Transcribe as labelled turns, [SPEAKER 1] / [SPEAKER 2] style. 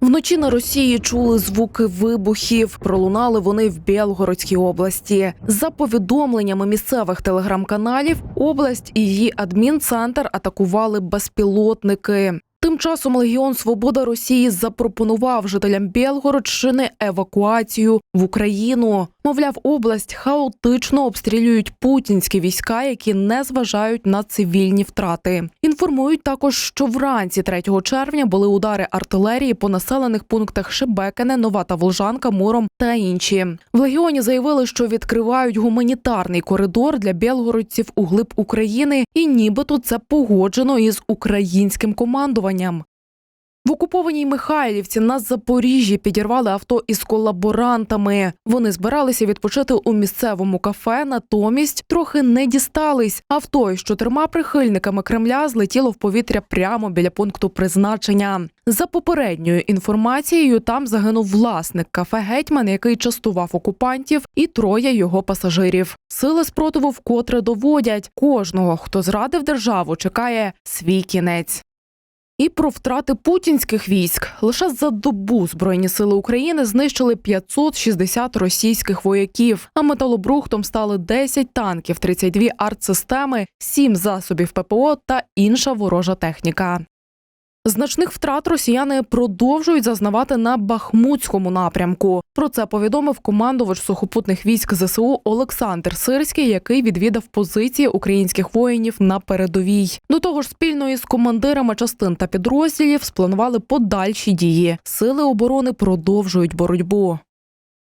[SPEAKER 1] Вночі на Росії чули звуки вибухів. Пролунали вони в Білгородській області. За повідомленнями місцевих телеграм-каналів, область і її адмінцентр атакували безпілотники. Тим часом Легіон Свобода Росії запропонував жителям Білгородщини евакуацію в Україну. Мовляв, область хаотично обстрілюють путінські війська, які не зважають на цивільні втрати. Інформують також, що вранці 3 червня були удари артилерії по населених пунктах Шебекине, Нова та Волжанка, Муром та інші. В легіоні заявили, що відкривають гуманітарний коридор для білгородців у глиб України, і нібито це погоджено із українським командуванням. В окупованій Михайлівці на Запоріжжі підірвали авто із колаборантами. Вони збиралися відпочити у місцевому кафе, натомість трохи не дістались. Авто із чотирма прихильниками Кремля злетіло в повітря прямо біля пункту призначення. За попередньою інформацією, там загинув власник кафе Гетьман, який частував окупантів, і троє його пасажирів. Сили спротиву вкотре доводять кожного, хто зрадив державу, чекає свій кінець. І про втрати путінських військ лише за добу збройні сили України знищили 560 російських вояків. А металобрухтом стали 10 танків, 32 артсистеми, 7 засобів ППО та інша ворожа техніка. Значних втрат росіяни продовжують зазнавати на Бахмутському напрямку. Про це повідомив командувач сухопутних військ ЗСУ Олександр Сирський, який відвідав позиції українських воїнів на передовій. До того ж, спільно із командирами частин та підрозділів спланували подальші дії. Сили оборони продовжують боротьбу.